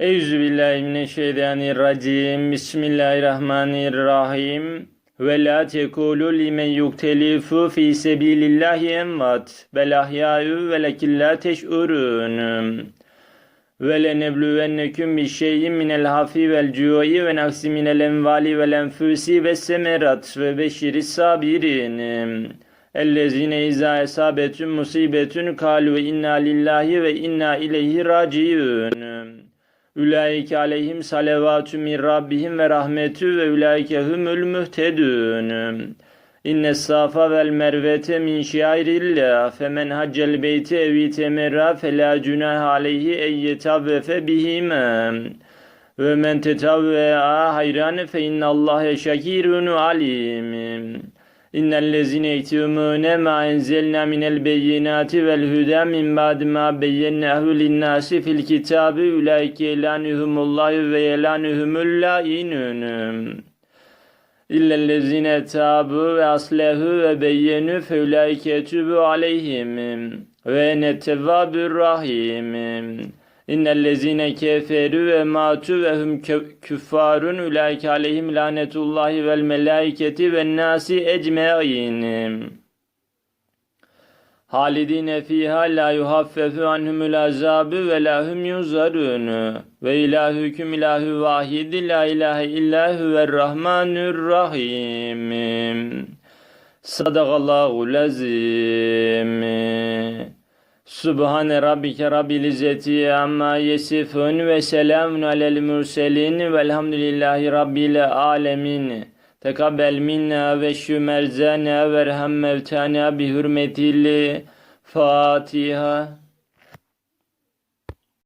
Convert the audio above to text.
Euzubillahimineşşeytanirracim. Bismillahirrahmanirrahim. Ve la tekulu limen yuktelifu fi sebilillahi emvat. Bel ahya'u ve lekin la teş'urun. Ve lenebluvennekum bi şeyin minel hafi vel cu'i ve nafsi minel envali vel enfusi ve semerat ve beşiri sabirin. Ellezine izâ esâbetün musibetün kâlu inna lillahi ve inna ileyhi raciun. Ulaike aleyhim salavatü min rabbihim ve rahmetü ve ulaike humul muhtedun. İnne safa vel mervete min şiairillah femen haccel beyti evi temerra felâ cunah aleyhi en yetavvefe bihime. Ve men tetavvea hayran fe innallâhe şakirun alim. İnnellezine yektumune ma enzelna minel beyinati vel huda min ba'di ma beyyennahu linnâsi fil kitabı ulaike yelanuhumullahu ve yelanuhumul lâinun. İllellezine tabu ve aslehu ve beyyenu fe ulaike etubu aleyhim ve nettevvabur rahim. İnnellezine keferu ve matu ve hum kü- küffarun ulaike aleyhim lanetullahi vel melaiketi ve nasi ecmaîn. Halidine fiha la yuhaffefu anhumul azabu ve la hum yunzarun. Ve ilahukum ilahu vahid la ilahe illa huver rahmanur rahim. Sadakallahul azim. Subhane rabbike rabbil izzeti amma yesifun ve selamun alel murselin velhamdülillahi rabbil alemin. Tekabbel minna ve şümerzana ve erham mevtana bi hürmetil Fatiha.